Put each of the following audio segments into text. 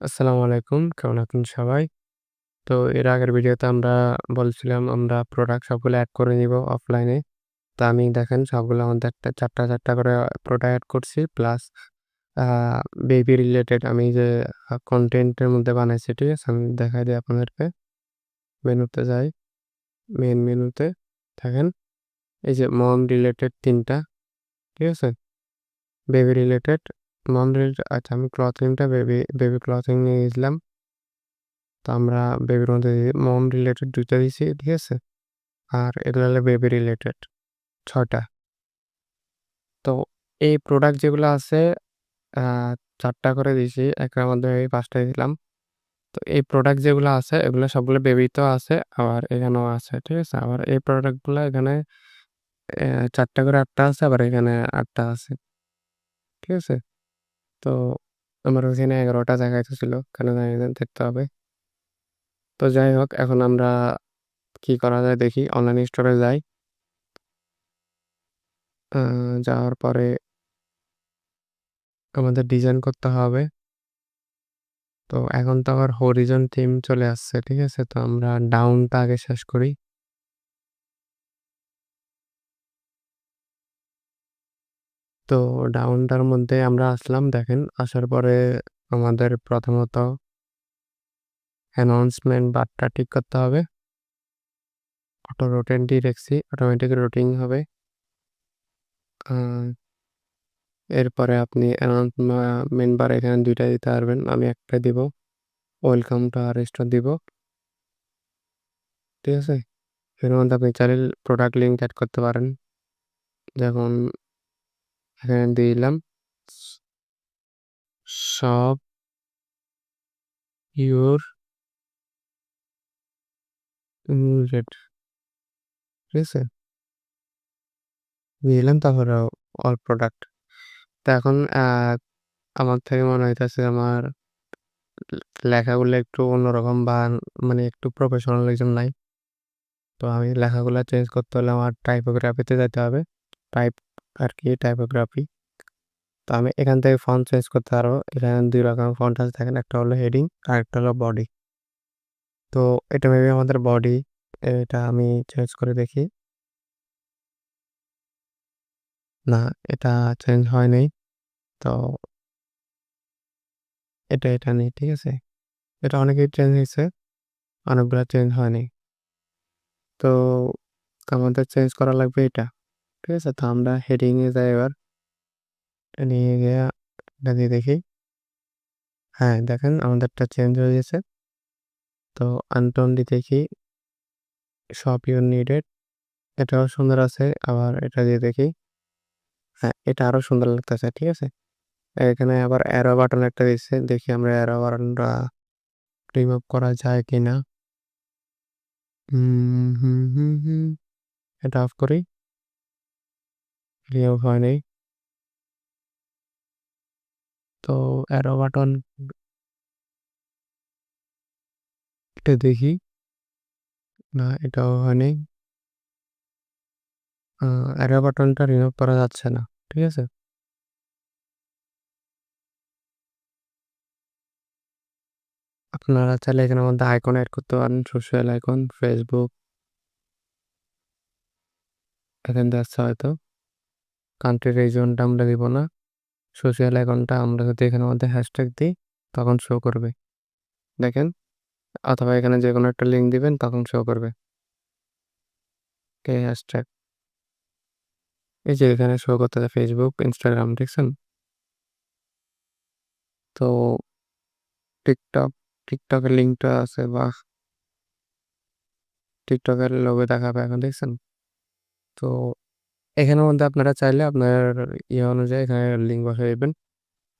আসসালামু আলাইকুম। কেমন আছেন সবাই? তো এর আগের ভিডিওতে আমরা বলছিলাম আমরা প্রোডাক্ট সবগুলো অ্যাড করে নিব অফলাইনে। তো আমি দেখেন সবগুলো আমাদের একটা ৪ টা ৪ টা করে প্রোডাক্ট অ্যাড করছি। প্লাস বেবি রিলেটেড আমি যে কনটেন্টের মধ্যে বানাইছি, ঠিক আছে? আমি দেখাই দিই আপনাদেরকে। মেনুতে যাই। মেইন মেনুতে দেখেন এই যে মম রিলেটেড ৩ টা, ঠিক আছে? বেবি রিলেটেড, রিলেটেড আচ্ছা আমি ক্লথিংটা বেবি বেবি ক্লথিং নিয়ে গেছিলাম। তো আমরা বেবির মধ্যে মম রিলেটেড ২ দিয়েছি ঠিক আছে? আর এগুলো হলো বেবি রিলেটেড ছটা তো এই প্রোডাক্ট যেগুলো আছে ৪ করে দিয়েছি একটার মধ্যে এই ৫ দিলাম। তো এই প্রোডাক্ট যেগুলো আছে এগুলো সবগুলো বেবিতেও আছে আবার এখানেও আছে, ঠিক আছে? আবার এই প্রোডাক্টগুলো এখানে এ ৪ টা করে আটটা আছে আবার এখানে আটটা আছে। ঠিক আছে? তো আমার ওইখানে ১১ টা দেখাইতেছিল। কেন জানি না দেখতে হবে। তো যাই হোক এখন আমরা কি করা যায় দেখি অনলাইন স্টোরে যাই। যাওয়ার পরে আমাদের ডিজাইন করতে হবে। তো এখন তো আবার হরিজন থিম চলে আসছে, ঠিক আছে? তো আমরা ডাউনটা আগে শেষ করি। তো ডাউনটার মধ্যে আমরা আসলাম দেখেন। আসার পরে আমাদের প্রথমত অ্যানাউন্সমেন্ট বারটা ঠিক করতে হবে। অটো রোটেটই রেখছি। অটোমেটিক রোটিং হবে। এরপরে আপনি অ্যানাউন্সমেন্ট বার এখানে ২ টা দিতে পারবেন। আমি একটা দিব। ওয়েলকাম টু আওয়ার স্টোর দিব। ঠিক আছে? এর মধ্যে আপনি চাইলে প্রোডাক্ট লিঙ্ক অ্যাড করতে পারেন। যেমন এখানে দিলাম। শপ ইউর রেট ঠিক আছে? দিলাম তারপরে অল প্রোডাক্ট। তো এখন আমার থেকে মনে হইতেছে আমার লেখাগুলো একটু অন্যরকম বা মানে একটু প্রফেশনালিজম নাই। তো আমি লেখাগুলা চেঞ্জ করতে হলে আমার টাইপোগ্রাফিতে যেতে হবে। টাইপ আরকি টাইপোগ্রাফি। তো আমি এখান থেকে ফন্ট চেঞ্জ করতে পারব। এখানে দুই রকম ফন্ট আছে দেখেন। একটা হলো হেডিং আরেকটা হলো বডি। তো এটা মেবি আমাদের বডি। এটা আমি চেঞ্জ করে দেখি। না, এটা চেঞ্জ হয় নাই। তো এটা, এটা নেই, ঠিক আছে? এটা অনেকেই চেঞ্জ হয়েছে অনেকগুলো চেঞ্জ হয়নি। তো আমাদের চেঞ্জ করা লাগবে এটা। ঠিক আছে? তো আমরা হেডিং এ যাই এবার। নিয়ে গিয়া এটা দিয়ে দেখি। হ্যাঁ, দেখেন আমাদেরটা চেঞ্জ হয়ে গেছে। তো আনটোন দিয়ে দেখি। শপ ইউর নিডেড এটাও সুন্দর আছে। আবার এটা দিয়ে দেখি। হ্যাঁ, এটা আরও সুন্দর লাগতেছে, ঠিক আছে? এখানে আবার অ্যারো বাটন একটা দিচ্ছে দেখি আমরা অ্যারো বাটনটা রিমুভ করা যায় কিনা। হুম, হুম, হুম, হুম। এটা অফ করি। রিমুভ হয় নাই। তো অ্যারো বাটন এটা দেখি। না, এটাও হয় নাই। আ অ্যারো বাটনটা রিমুভ করা যাচ্ছে না। ঠিক আছে? আপনারা চাইলে এখানের মধ্যে আইকন এড করতে পারেন। Social icon, Facebook. এখান দিয়ে আসছে হয়তো। কান্ট্রি রিজিয়নটা আমরা দিব না। সোশ্যাল অ্যাকাউন্টটা আমরা যদি এখানের মধ্যে হ্যাশট্যাগ দিই তখন শো করবে। দেখেন? অথবা এখানে যে কোনো একটা লিঙ্ক দিবেন তখন শো করবে। কে হ্যাশট্যাগ। এই যে এখানে শো করতেছে ফেসবুক, ইনস্টাগ্রাম দেখছেন? তো টিকটক, টিকটকের লিঙ্কটা আছে বাহ! টিকটকের লোগো দেখাবে এখন দেখছেন? তো এখানের মধ্যে আপনারা চাইলে আপনার ইয়ে অনুযায়ী এখানে লিঙ্ক বসায় দিবেন।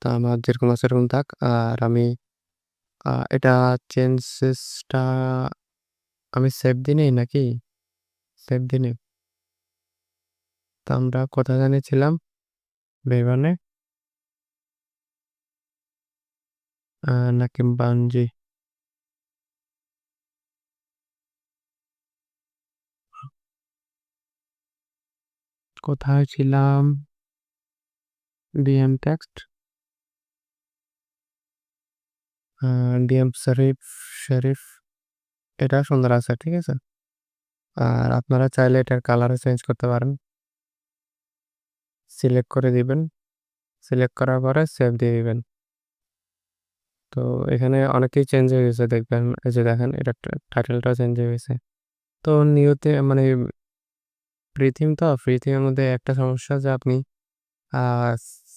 তো আমার যেরকম আছে এরকম থাক। আর আমি এটা চেঞ্জেসটা আমি সেভ দিই নাই নাকি? সেভ দিই নাই? তো আমরা কথা জানি ছিলাম? বেভানে? আ নাকি বানজি? কোথায় ছিলাম? DM text. DM Sharif Sharif এটা সুন্দর আছে, ঠিক আছে? আর আপনারা চাইলে এটার কালারও চেঞ্জ করতে পারেন। সিলেক্ট করে দিবেন। সিলেক্ট করার পরে সেভ দিয়ে দিবেন। তো এখানে অনেকেই চেঞ্জ হয়ে গেছে দেখবেন। এই যে দেখেন এটার টা টাইটেলটাও চেঞ্জ হয়ে গেছে। তো নিউতে মানে ফ্রি থিম তো, ফ্রি থিমের মধ্যে একটা সমস্যা যে আপনি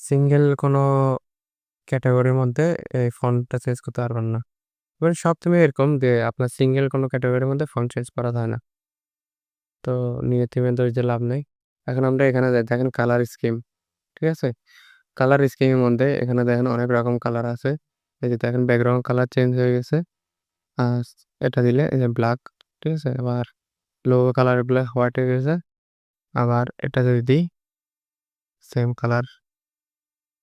সিঙ্গেল কোনো ক্যাটাগরির মধ্যে এই ফন্টটা চেঞ্জ করতে পারবেন না। মানে সব থিমে এরকম যে আপনার সিঙ্গেল কোনো ক্যাটাগরির মধ্যে ফন্ট চেঞ্জ করা যায় না। তো নিয়ে থিমে দোষ দিয়ে লাভ নেই। এখন আমরা এখানে দেখেন কালার স্কিম, ঠিক আছে? কালার স্কিমের মধ্যে এখানে দেখেন অনেক রকম কালার আছে। এই যে দেখেন ব্যাকগ্রাউন্ড কালার চেঞ্জ হয়ে গেছে। আর এটা দিলে এই যে ব্ল্যাক, ঠিক আছে? আবার লোগো কালারগুলা হোয়াইট হয়ে গেছে। আবার এটা যদি দিই সেম কালার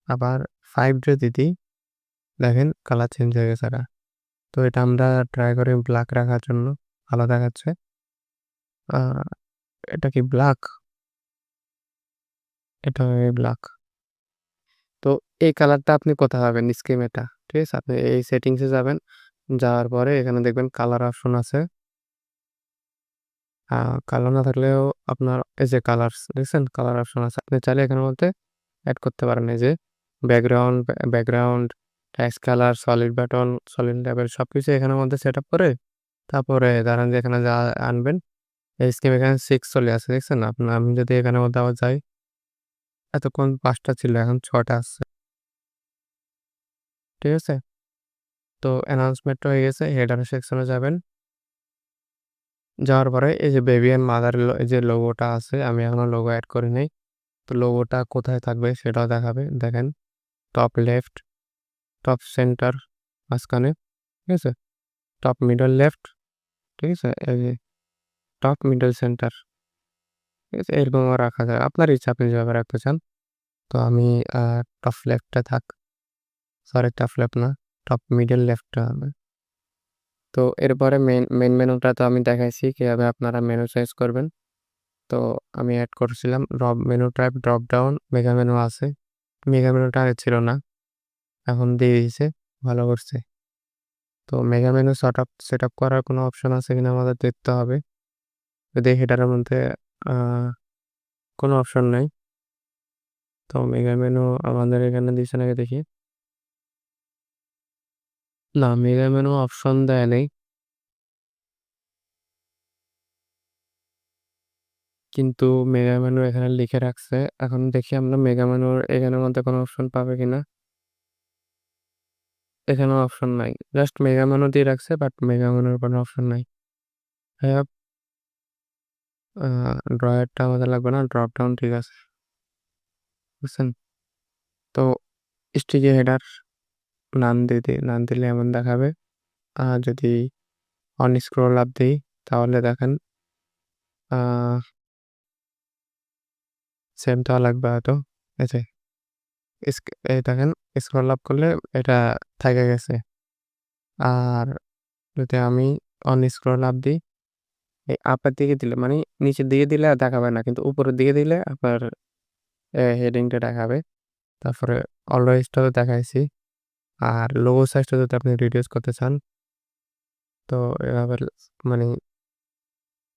আবার ফাইভ যদি দিই দেখেন কালার চেঞ্জ হয়ে গেছে এটা। তো এটা আমরা ট্রাই করি ব্ল্যাক রাখার জন্য, ভালো দেখাচ্ছে। এটা কি ব্ল্যাক? এটা ব্ল্যাক। তো এই কালারটা আপনি কোথায় পাবেন স্কিম এটা, ঠিক আছে? আপনি এই সেটিংসে যাবেন। যাওয়ার পরে এখানে দেখবেন কালার অপশন আছে। আ কালার না থাকলেও আপনার এই যে কালারস দেখছেন? কালার অপশন আছে। আপনি চাইলে এখানের মধ্যে অ্যাড করতে পারেন। এই যে background, background, text colour, solid button, solid label সবকিছু এখানের মধ্যে সেটআপ করে তারপরে ধরেন যে এখানে যা আনবেন। এই স্কিম এখানে সিক্স চলে আসছে দেখছেন? আপনার আমি যদি এখানের মধ্যে আবার যাই এতক্ষণ পাঁচটা ছিল এখন ছটা আসছে। ঠিক আছে? তো অ্যানাউন্সমেন্ট হয়ে গেছে। হেডার সেকশনে যাবেন। যাওয়ার পরে এই যে বেবি অ্যান্ড মাদার এই যে লোগোটা আছে আমি এখনও লোগো অ্যাড করি নাই। তো লোগোটা কোথায় থাকবে সেটাও দেখাবে। দেখেন টপ লেফট, টপ সেন্টার মাঝখানে, ঠিক আছে? টপ মিডল লেফট, ঠিক আছে? এই যে টপ মিডল সেন্টার। ঠিক আছে? এরকমও রাখা যায়। আপনার ইচ্ছা আপনি যেভাবে রাখতে চান। তো আমি টপ লেফটে থাক। সরি টপ লেফট না, টপ মিডল লেফটে হবে। তো এরপরে মেন মেন মেনুটা তো আমি দেখাইছি কীভাবে আপনারা মেনু চেঞ্জ করবেন। তো আমি অ্যাড করছিলাম drop menu type drop down mega menu আছে। মেগা মেনুটা আগে ছিল না। এখন দিয়ে দিয়েছে, ভালো করছে। তো mega menu short up set up করার কোনো অপশন আছে কিনা আমাদের দেখতে হবে। যদি হেডারের মধ্যে কোনো অপশন নাই। তো মেগা মেনু আমাদের এখানে দিছে নাকি দেখি। না মেগা মেনু অপশন দেয় নাই। কিন্তু মেগা মেনু এখানে লিখে রাখছে। এখন দেখি আমরা মেগা মেনুর এখানের মধ্যে কোনো অপশন পাবে কিনা। এখানেও অপশন নাই। জাস্ট মেগা মেনু দিয়ে রাখছে বাট মেগা মেনুর কোনো অপশন নাই। হ্যাঁ। ড্রয়ারটা আমাদের লাগবে না। ড্রপ ডাউন ঠিক আছে। বুঝছেন? তো স্টিকি হেডার নাম দিয়ে দিই। নাম দিলে এমন দেখাবে। আর যদি অন স্ক্রল আপ দিই তাহলে দেখেন সেম তো লাগবে হয়তো। স্ক এই দেখেন স্ক্রল আপ করলে এটা থাইকা গেছে। আর যদি আমি অন স্ক্রল আপ দিই, এই আপের দিকে দিলে মানে নিচের দিকে দিলে আর দেখাবে না। কিন্তু উপরের দিকে দিলে আপনার হেডিংটা দেখাবে। তারপরে অলওয়েজটাও দেখাইছি। আর লোগো সাইজটা যদি আপনি রিডিউস করতে চান তো এভাবে মানে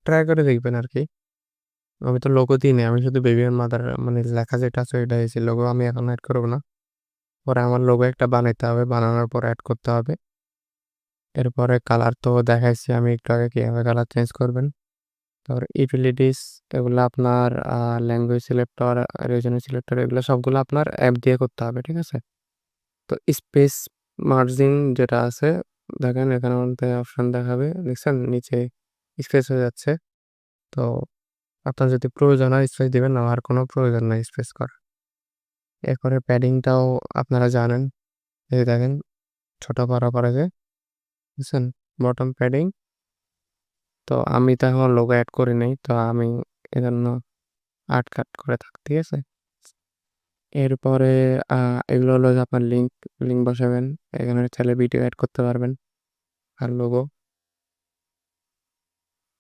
ট্রাই করে দেখবেন আর কি আমি তো লোগো দিই। আমি শুধু বেবি অ্যান্ড মাদার মানে লেখা যেটা আছে ওইটা দিয়েছি। লোগো আমি এখন অ্যাড করব না। পরে আমার লোগো একটা বানাইতে হবে। বানানোর পর অ্যাড করতে হবে। এরপরে কালার তো দেখাইছি আমি একটু আগে কীভাবে কালার চেঞ্জ করবেন। তারপর ইউটিলিটিস এগুলো আপনার ল্যাঙ্গুয়েজ সিলেক্টর, রিজনাল সিলেক্টর এগুলো সবগুলো আপনার অ্যাপ দিয়ে করতে হবে। ঠিক আছে? তো স্পেস মার্জিন যেটা আছে, দেখেন এখানে মধ্যে অপশন দেখাবে। দেখছেন নিচে স্পেস হয়ে যাচ্ছে। তো আপনার যদি প্রয়োজন হয় স্পেস দেবেন আর কোনো প্রয়োজন নাই স্পেস করার। এরপরে প্যাডিংটাও আপনারা জানেন। এই দেখেন, ছোট করার পরে যে বুঝছেন? Bottom padding. তো আমি তো এখন লোগো অ্যাড করি নাই। তো আমি এজন্য আট কাট করে থাক। ঠিক আছে? এরপরে এগুলো হলো যে আপনার লিঙ্ক, লিঙ্ক বসাবেন। এখানে চাইলে ভিডিও এড করতে পারবেন। আর লোগো।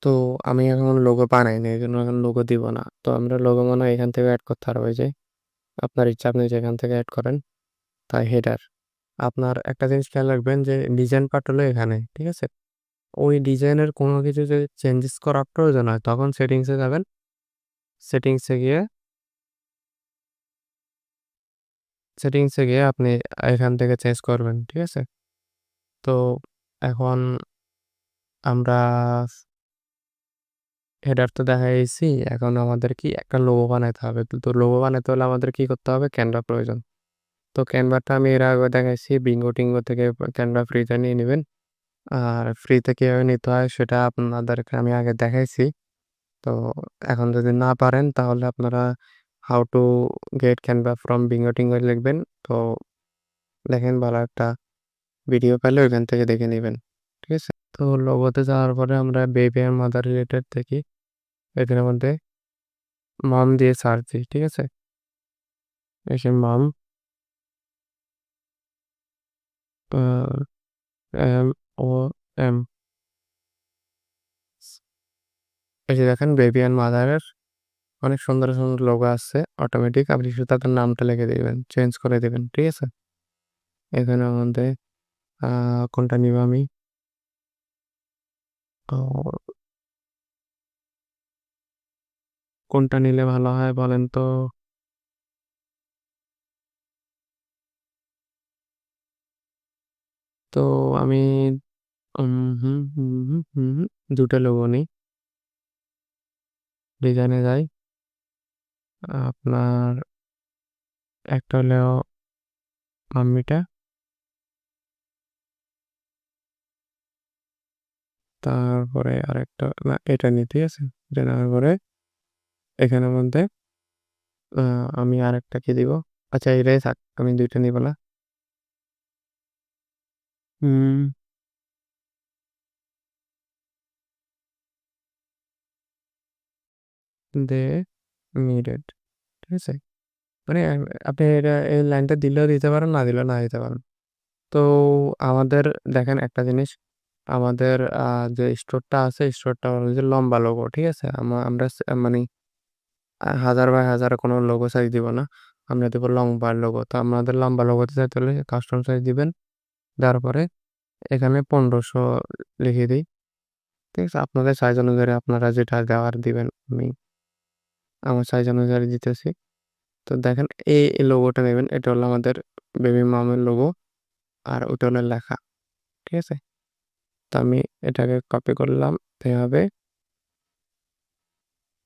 তো আমি এখন লোগো বানাই নাই। এজন্য এখন লোগো দিব না। তো আমরা লোগো মনে হয় এখান থেকে এড করতে পারব এই যে। আপনার ইচ্ছা আপনি যেখান থেকে এড করেন। তাই হেডার। আপনার একটা জিনিস খেয়াল রাখবেন যে ডিজাইন পার্ট হলো এখানে, ঠিক আছে? ওই ডিজাইনের কোনো কিছু যদি চেঞ্জেস করার প্রয়োজন হয় তখন সেটিংসে যাবেন। সেটিংসে গিয়ে সেটিংসে গিয়ে আপনি এখান থেকে চেঞ্জ করবেন, ঠিক আছে? তো এখন আমরা হেডার তো দেখাইছি। এখন আমাদের কি একটা লোগো বানাইতে হবে। তো, লোগো বানাইতে হলে আমাদের কি করতে হবে? ক্যানভা প্রয়োজন। তো ক্যানভাটা আমি এর আগে দেখাইছি। বিঙ্গো টিঙ্গো থেকে ক্যানভা ফ্রিতে নিয়ে নেবেন আর ফ্রিতে কীভাবে নিতে হয় সেটা আপনাদেরকে আমি আগে দেখাইছি। তো এখন যদি না পারেন তাহলে আপনারা how to get Canva from bingo tingo লিখবেন। তো দেখেন ভালো একটা ভিডিও পেলে ওইখান থেকে দেখে নেবেন। ঠিক আছে? তো লোগোতে যাওয়ার পরে আমরা বেবি আর মাদার রিলেটেড দেখি। এখানের মধ্যে মম দিয়ে সার্চ দিই। ঠিক আছে? এসে মম এম, ও, এম এই যে দেখেন বেবি অ্যান্ড মাদারের অনেক সুন্দর, সুন্দর লোগো আসছে অটোমেটিক। আপনি শুধু তাদের নামটা লিখে দিবেন, চেঞ্জ করে দিবেন। ঠিক আছে? এখানে আমাদের কোনটা নিব আমি? কোনটা নিলে ভালো হয় বলেন তো? তো আমি উম হুম, হুম, হুম, হুম, হুম, ২ টা লোগো নিই। ডিজাইনে যাই। আপনার একটা হলো মাম্মিটা। তারপরে আরেকটা না এটা নিই, ঠিক আছে? এটা নেওয়ার পরে এখানের মধ্যে আমি আরেকটা কি দিব? আচ্ছা এটাই থাক। আমি ২ টা নিব না। They needed. ঠিক আছে? মানে আপনি এটা এই লাইনটা দিলেও দিতে পারেন, না দিলেও না দিতে পারেন। তো আমাদের দেখেন একটা জিনিস, আমাদের আ যে স্টোরটা আছে স্টোরটা হলো লম্বা লোগো, ঠিক আছে? আমা আমরা মানি ১০০০ বাই হাজার কোনো লোগো সাইজ দিব না। আমরা দিব লম্বা লোগো। তো আমাদের লম্বা লোগোতে যাইতে হলে কাস্টম সাইজ দিবেন। দেওয়ার পরে এখানে পনেরোশো লিখে দিই ঠিক আছে? আপনাদের সাইজ অনুযায়ী আপনারা যেটা দেওয়ার দিবেন। আমি আমার সাইজ অনুযায়ী দিতেছি। তো দেখেন, এই লোগোটা নেবেন। এটা হলো আমাদের বেবি মামের লোগো। আর ওটা হলো লেখা। ঠিক আছে? তো আমি এটাকে কপি করলাম এভাবে।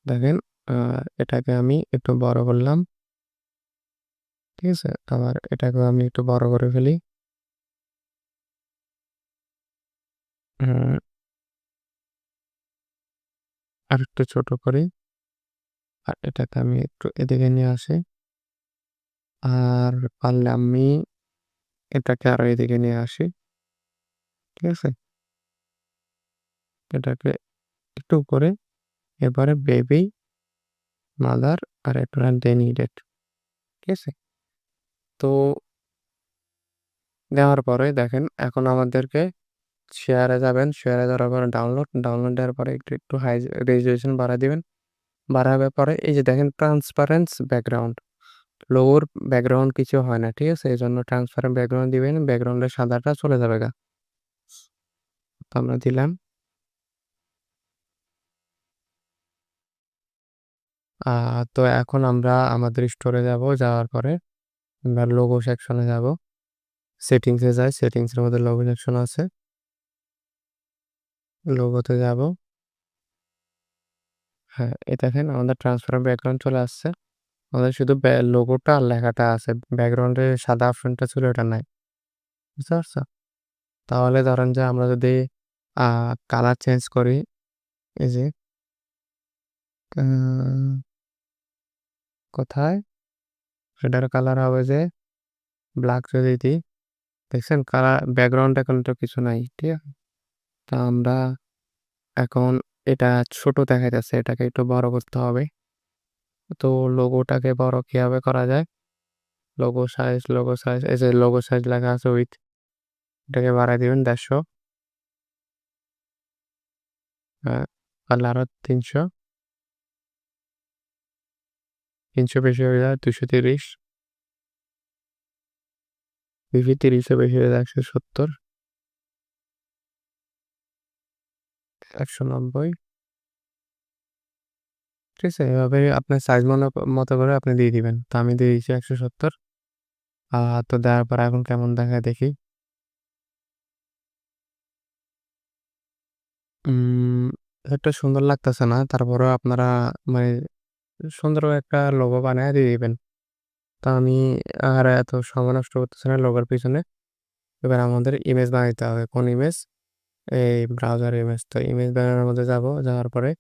দেখেন এটাকে আমি একটু বড় করলাম। ঠিক আছে? আবার এটাকে আমি একটু বড় করে ফেলি। হুম। আরেকটু ছোট করি। আর এটাকে আমি একটু এদিকে নিয়ে আসি। আর পারলে আমি এটাকে আরও এদিকে নিয়ে আসি। ঠিক আছে? এটাকে একটু উপরে এবারে বেবি, মাদার আর একটা দে নিডেড। ঠিক আছে? তো দেওয়ার পরে দেখেন এখন আমাদেরকে শেয়ারে যাবেন। শেয়ারে যাওয়ার পরে ডাউনলোড, ডাউনলোড দেওয়ার পরে একটু, একটু হাই রেজোলিউশন বাড়ায় দিবেন। বাড়াবার পরে এই যে দেখেন ট্রান্সপারেন্স ব্যাকগ্রাউন্ড। লোগোর ব্যাকগ্রাউন্ড কিছু হয় না। ঠিক আছে? এই জন্য ট্রান্সপারেন্ট ব্যাকগ্রাউন্ড দিবেন। ব্যাকগ্রাউন্ডে সাদাটা চলে যাবে গা। আমরা দিলাম। তো এখন আমরা আমাদের স্টোরে যাব। যাওয়ার পরে আমরা লোগো সেকশনে যাব। সেটিংসে যাই। সেটিংসের মধ্যে লোগো সেকশন আছে। লোগোতে যাব। হ্যাঁ, এই দেখেন আমাদের ট্রান্সপারেন্ট ব্যাকগ্রাউন্ড চলে আসছে। আমাদের শুধু ব্যা লোগোটা আর লেখাটা আছে। ব্যাকগ্রাউন্ডে সাদা অপশনটা ছিল ওটা নাই। বুঝতে পারছ? তাহলে ধরেন যে আমরা যদি কালার চেঞ্জ করি, এই যে কোথায়? এটার কালার হবে যে ব্ল্যাক যদি দিই, দেখছেন কালার ব্যাকগ্রাউন্ডে কিন্তু কিছু নাই। ঠিক আছে? তো আমরা এখন এটা ছোট দেখাইতেছে। এটাকে একটু বড় করতে হবে। তো লোগোটাকে বড় কীভাবে করা যায়? লোগো সাইজ, লোগো সাইজ এই যে লোগো সাইজ লেখা আছে উইথ এটাকে বাড়ায় দিবেন ১৫০ হ্যাঁ, পারলে তিনশো ৩০০ ৩০০ বেশি হয়ে যায় ২৩০ বিভি তিরিশে বেশি হয়ে যায় একশো সত্তর একশো নব্বই। ঠিক আছে, এভাবে আপনার সাইজ মনে, মতো করে আপনি দিয়ে দিবেন। তো আমি দিয়ে দিচ্ছি একশো সত্তর। তো দেওয়ার পর এখন কেমন দেখায় দেখি। একটা সুন্দর লাগতেছে না, তারপরেও আপনারা মানে সুন্দর একটা লোগো বানায় দিয়ে দিবেন। তো আমি আর এত সময় নষ্ট করতেছি না লোগোর পিছনে। এবার আমাদের ইমেজ বানাইতে হবে। কোন ইমেজ এই ব্রাউজার ইমেজ তো ইমেজ বানানোর মধ্যে যাব, যাওয়ার পরে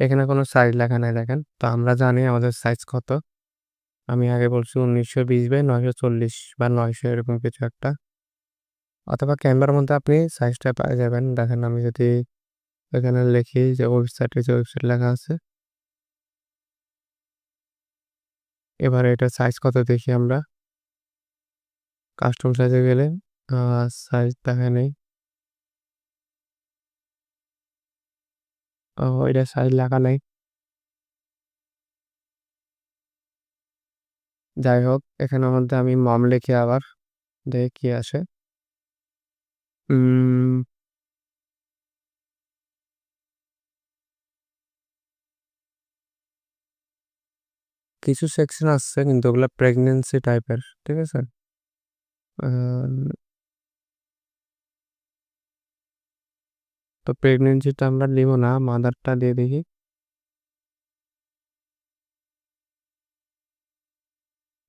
এখানে কোনো সাইজ লেখা নাই, দেখেন। তো আমরা জানি আমাদের সাইজ কত। আমি আগে বলছি উনিশশো বিশ বাই নয়শো চল্লিশ বা নয়শো এরকম কিছু একটা। অথবা ক্যামেরার মধ্যে আপনি সাইজটা পেয়ে যাবেন। দেখেন আমি যদি এখানে লিখি যে ওয়েবসাইটে যে ওয়েবসাইট লেখা আছে। এবার এটা সাইজ কত দেখি আমরা। কাস্টম সাইজে গেলে সাইজ দেখা নেই। ও এটা সাইজ লেখা নাই যাই হোক এখানের মধ্যে আমি মম লিখি আবার দেখে কি আসে কিছু সেকশন আসছে কিন্তু ওগুলো প্রেগনেন্সি টাইপের ঠিক আছে? তো প্রেগনেন্সিটা আমরা নিব না মাদারটা দিয়ে দেখি।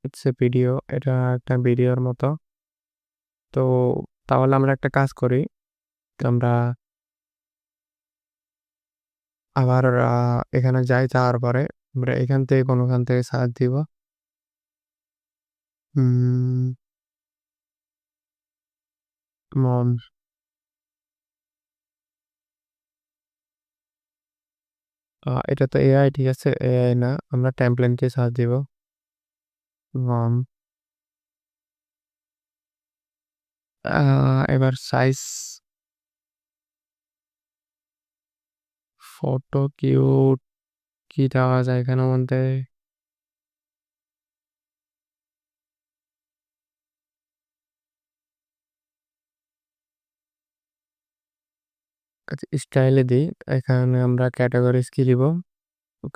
এ ভিডিও এটা একটা ভিডিওর মতো। তো তাহলে আমরা একটা কাজ করি আমরা আবার এখানে যাই যাওয়ার পরে, আমরা এখান থেকে কোনোখান থেকে সার্চ দিব। মন এটা তো এআই ঠিক আছে? এআই না, আমরা টেমপ্লেটকে সার্চ দিব। মম এবার সাইজ ফটো কিউট কি দেওয়া যায় এখানে মধ্যে? স্টাইলে দিই। এখানে আমরা ক্যাটাগরিজ কি দিব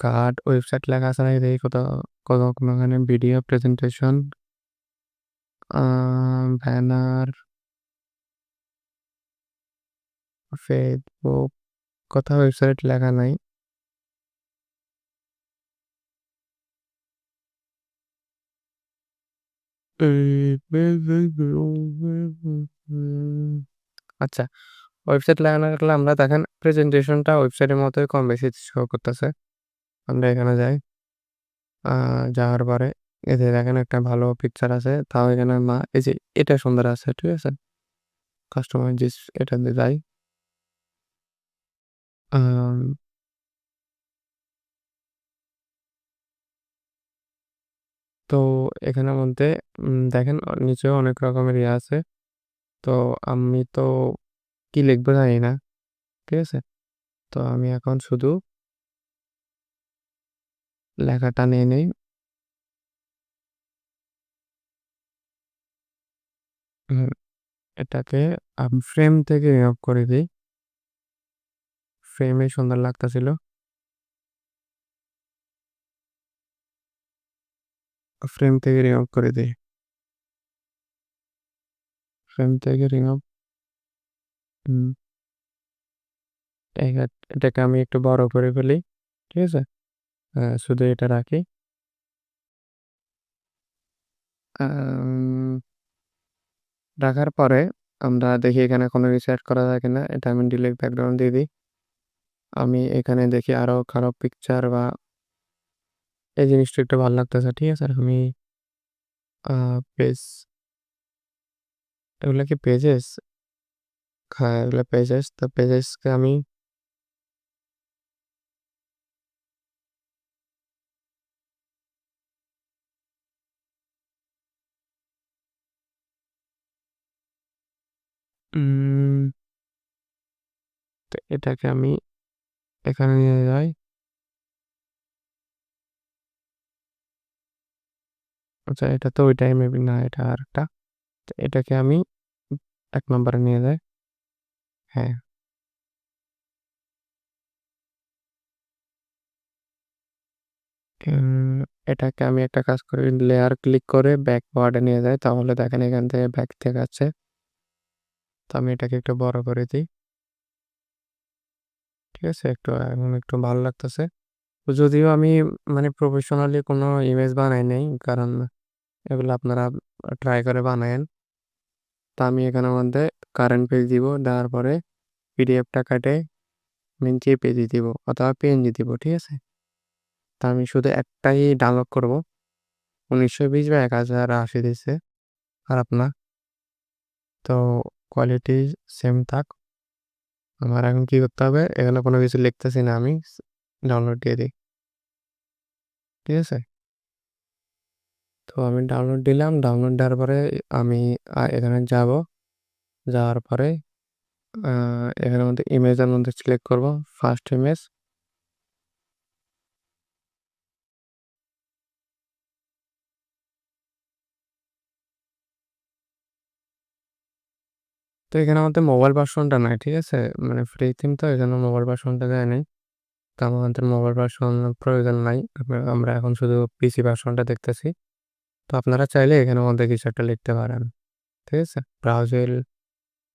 কার্ড ওয়েবসাইট লেখা আছে না দেখি কত কত এখানে ভিডিও প্রেজেন্টেশন ব্যানার ফেসবুক কথা ওয়েবসাইট লেখা নাই। আচ্ছা ওয়েবসাইট লাগানো গেলে আমরা দেখেন প্রেজেন্টেশনটা ওয়েবসাইটের মতোই কম বেশি শো করতেছে। আমরা এখানে যাই। যাওয়ার পরে এতে দেখেন একটা ভালো পিকচার আছে। তাও এখানে মা, এই যে এটা সুন্দর আছে, ঠিক আছে? কাস্টমার যে এটাতে যাই। তো এখানের মধ্যে দেখেন নিচেও অনেক রকমের ইয়ে আছে। তো আমি তো কি লিখব জানি না, ঠিক আছে? তো আমি এখন শুধু লেখাটা নিয়ে নেই। এটাকে ফ্রেম থেকে রিমুভ করে দিই। ফ্রেমে সুন্দর লাগতেছিল। ফ্রেম থেকে রিমুভ করে দিই। ফ্রেম থেকে রিমুভ এটাকে আমি একটু বড় করে ফেলি, ঠিক আছে? শুধু এটা রাখি। রাখার পরে আমরা দেখি এখানে কোনো কিছু করা যায় কিনা। এটা আমি ডিলেট ব্যাকগ্রাউন্ড দিয়ে দিই। আমি এখানে দেখি আরও খারাপ পিকচার বা এই জিনিসটা একটু ভালো লাগতেছে, ঠিক আছে? আমি পেজ এগুলো কি পেজেস হ্যাঁ পেজেস তো পেজেসকে আমি তো এটাকে আমি এখানে নিয়ে যাই আচ্ছা এটা তো ওইটাই মেবি না এটা আর একটা এটাকে আমি এক নম্বরে নিয়ে যাই হ্যাঁ। এটাকে আমি একটা কাজ করি লেয়ার ক্লিক করে ব্যাক ওয়ার্ডে নিয়ে যাই, তাহলে দেখেন এখান থেকে ব্যাক দেখাচ্ছে তো আমি এটাকে একটু বড় করে দিই। ঠিক আছে? একটু, এখন একটু ভালো লাগতেছে। যদিও আমি মানে প্রফেশনালি কোনো ইমেজ বানাই নাই, কারণ এগুলো আপনারা ট্রাই করে বানায়েন। তো আমি এখানের মধ্যে কারেন্ট পেজ দিব, দেওয়ার পরে পিডিএফটা কাটে আমি জেপিজি দিব অথবা পিএনজি দিব, ঠিক আছে? তা আমি শুধু একটাই ডাউনলোড করব। উনিশশো বিশ বা এক হাজার আশি দিচ্ছে খারাপ না। তো কোয়ালিটি সেম থাক। আমার এখন কি করতে হবে? এখানে কোনো কিছু লিখতেছি না আমি ডাউনলোড দিয়ে দিই। ঠিক আছে? তো আমি ডাউনলোড দিলাম ডাউনলোড দেওয়ার পরে আমি এখানে যাব। যাওয়ার পরে এখানের মধ্যে ইমেজের মধ্যে সিলেক্ট করব ফার্স্ট ইমেজ তো এখানে আমাদের মোবাইল ভার্সনটা নাই, ঠিক আছে? মানে ফ্রি থিম তো এখানে মোবাইল ভার্সনটা দেয় নাই। তো আমাদের মোবাইল ভার্সন প্রয়োজন নাই। আমরা এখন শুধু পিসি ভার্সনটা দেখতেছি। তো আপনারা চাইলে এখানে মধ্যে কিছু একটা লিখতে পারেন, ঠিক আছে? ব্রাউজার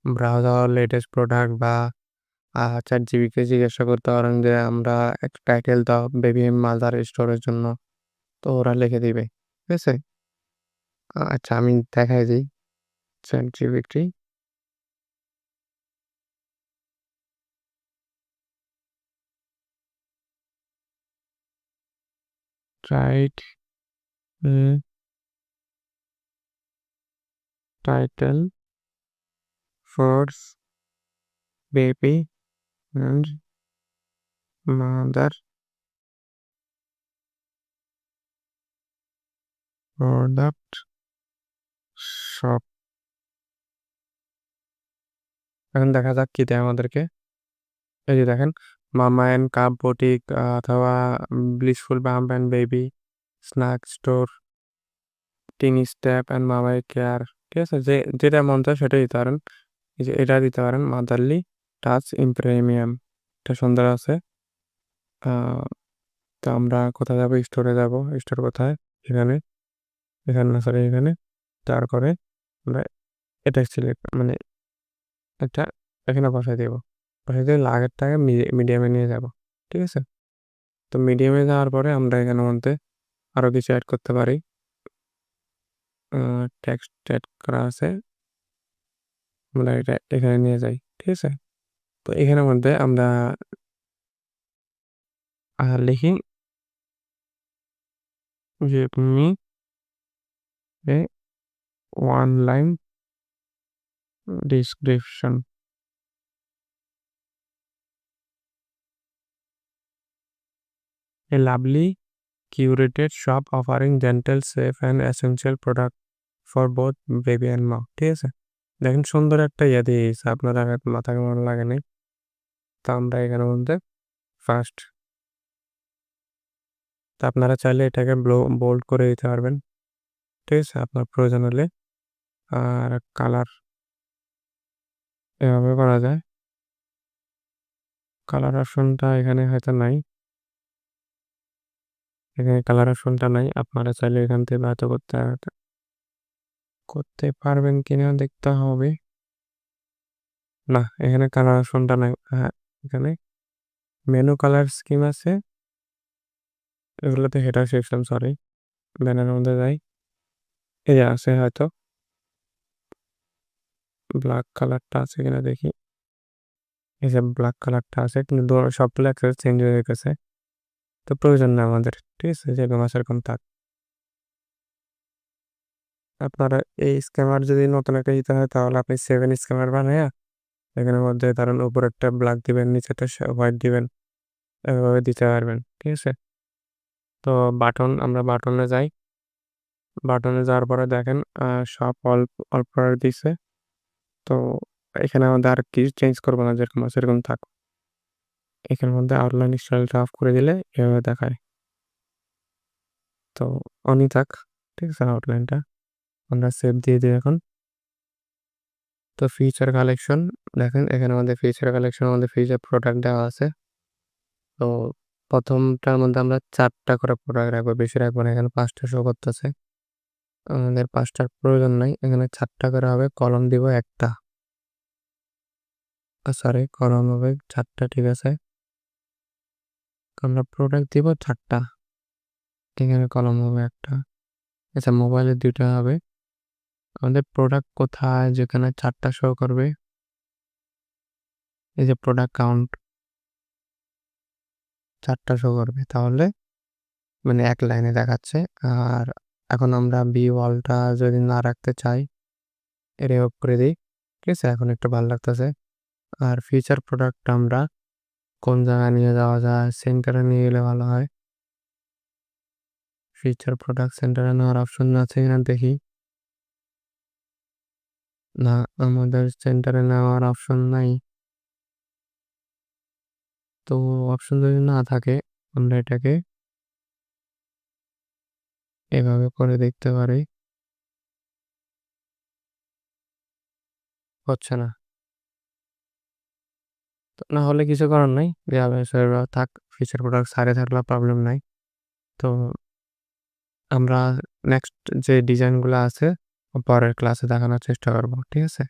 ব্রাউজার লেটেস্ট প্রোডাক্ট বা চার জিবিকে জিজ্ঞাসা করতে পারেন যে, আমরা একটা টাইটেল দাও বেবি মাদার স্টোরের জন্য। তো ওরা লিখে দিবে, ঠিক আছে? আচ্ছা আমি দেখাই দিই chat write a title. For baby, and mother. Product, shop. এখন দেখা যাক কি দেয় আমাদেরকে। এই যে দেখেন, মামা অ্যান্ড কাপ বুটিক অথবা blissful bump and baby snack store tiny step and mommy care ঠিক আছে? যে, যেটা মন চায় সেটাই দিতে এই যে এটা দিতে পারেন, মাদারলি টাচ ইন প্রিমিয়াম। এটা সুন্দর আছে। তো আমরা কোথায় যাব? স্টোরে যাব। স্টোর কোথায়? এখানে। এখানে না সরি এখানে। তারপরে আমরা এটা সিলেক্ট মানে এটা এখানে বসাই দেবো। বসাই দিয়ে আগেরটাকে মিডিয়ামে নিয়ে যাব। ঠিক আছে? তো মিডিয়ামে যাওয়ার পরে আমরা এখানের মধ্যে আরও কিছু অ্যাড করতে পারি। টেক্সট অ্যাড করা আছে। আমরা এটা এখানে নিয়ে যাই ঠিক আছে তো এখানের মধ্যে আমরা লিখি যে me one line description a lovely curated shop offering gentle safe and essential product for both baby and mom ঠিক আছে দেখেন সুন্দর একটা ইয়ে দিয়েছে। আপনার আগে মাথা কেমন লাগে নাই? তা আমরা এখানের মধ্যে ফার্স্ট তা আপনারা চাইলে এটাকে ব্লো বোল্ড করে দিতে পারবেন। ঠিক আছে? আপনার প্রয়োজন হলে। আর কালার এভাবে করা যায়। কালার অপশনটা এখানে হয়তো নাই। এখানে কালার অপশনটা নাই। আপনারা চাইলে এখান থেকে হয়তো করতে করতে পারবেন কিনা দেখতে হবে। না, এখানে কালার অপশনটা নাই। হ্যাঁ এখানে মেনু কালার স্কিম আছে। এগুলোতে হেডার সেকশন সরি ব্যানারের মধ্যে যাই। এই আছে হয়তো। ব্ল্যাক কালারটা আছে কিনা দেখি। এই যে ব্ল্যাক কালারটা আছে, কিন্তু সবগুলো একসাথে চেঞ্জ হয়ে গেছে। তো প্রয়োজন না আমাদের, ঠিক আছে? যেরকম আছে এরকম থাক আপনারা এই স্ক্যামার যদি নতুন একটা দিতে হয়, তাহলে আপনি সেভেন স্ক্যামার বানাইয়া এখানের মধ্যে ধরেন উপর একটা ব্ল্যাক দিবেন নিচেটা হোয়াইট দিবেন, এভাবে দিতে পারবেন, ঠিক আছে? তো বাটন আমরা বাটনে যাই। বাটনে যাওয়ার পরে দেখেন সব অল্প অল্প দিছে। তো এখানে আমাদের আর কিছু চেঞ্জ করব না, যেরকম সেরকম থাক। এখানের মধ্যে আউটলাইন স্টাইলটা অফ করে দিলে এভাবে দেখায়। তো অনই থাক, ঠিক আছে আউটলাইনটা আমরা সেভ দিয়ে দিই এখন। তো ফিচার কালেকশন দেখেন এখানে আমাদের ফিচার কালেকশন আমাদের ফিচার প্রোডাক্ট দেওয়া আছে। তো প্রথমটার মধ্যে আমরা চারটা করে প্রোডাক্ট রাখব, বেশি রাখব না, এখানে পাঁচটা শো করতেছে। আমাদের পাঁচটার প্রয়োজন নাই, এখানে চারটা করে হবে কলম দিব একটা। সরি কলম হবে চারটা, ঠিক আছে। আমরা প্রোডাক্ট দিব চারটা। এখানে কলম হবে একটা। আচ্ছা মোবাইলে দুইটা হবে। আমাদের প্রোডাক্ট কোথায়, যেখানে চারটা শো করবে? এই যে প্রোডাক্ট কাউন্ট চারটা শো করবে, তাহলে মানে এক লাইনে দেখাচ্ছে। আর এখন আমরা বি ওয়ালটা যদি না রাখতে চাই রিমুভ করে দিই। ঠিক আছে, এখন একটু ভালো লাগতেছে। আর ফিচার প্রোডাক্ট আমরা কোন জায়গায় নিয়ে যাওয়া যায় সেন্টারে নিয়ে গেলে ভালো হয়? ফিচার প্রোডাক্ট সেন্টারে নেওয়ার অপশন আছে কিনা দেখি। না, আমাদের সেন্টারে নেওয়ার অপশন নাই। তো অপশন যদি না থাকে, আমরা এটাকে এভাবে করে দেখতে পারি। হচ্ছে না। তো না হলে কিছু করার নাই। সার্ভার থাক ফিচার প্রোডাক্ট সারে থাকলে প্রবলেম নাই। তো আমরা নেক্সট যে ডিজাইনগুলো আছে পরের ক্লাসে দেখানোর চেষ্টা করব ঠিক আছে?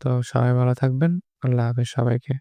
তো সবাই ভালো থাকবেন আল্লাহ হাফেজ সবাইকে।